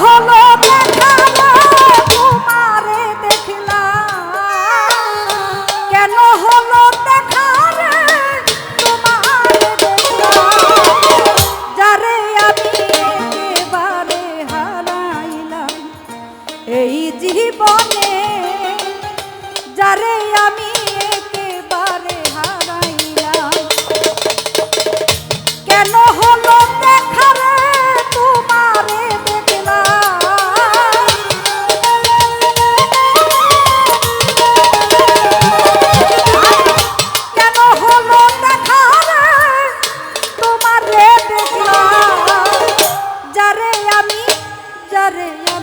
Allah'ım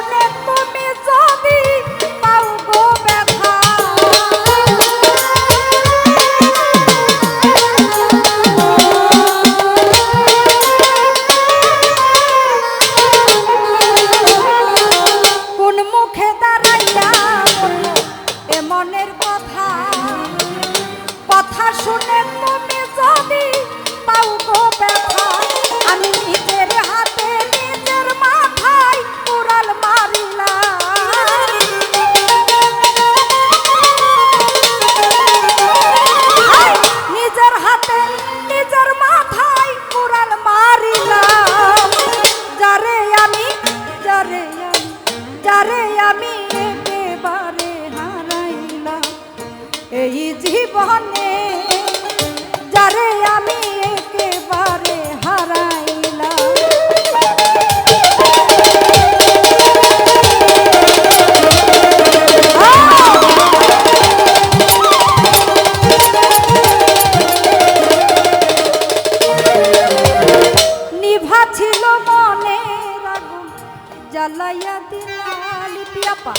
Fortnite. পিয়াপা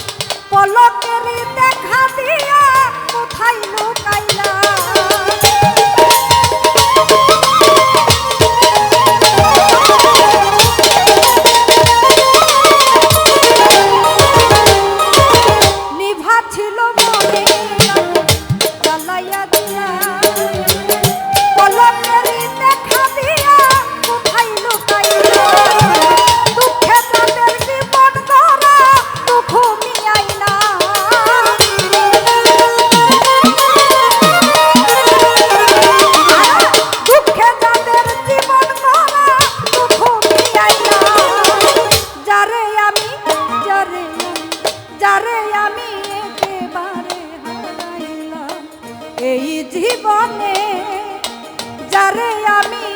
পলকের দেখা দিয়া কোথায় এই জীবনে যারে আমি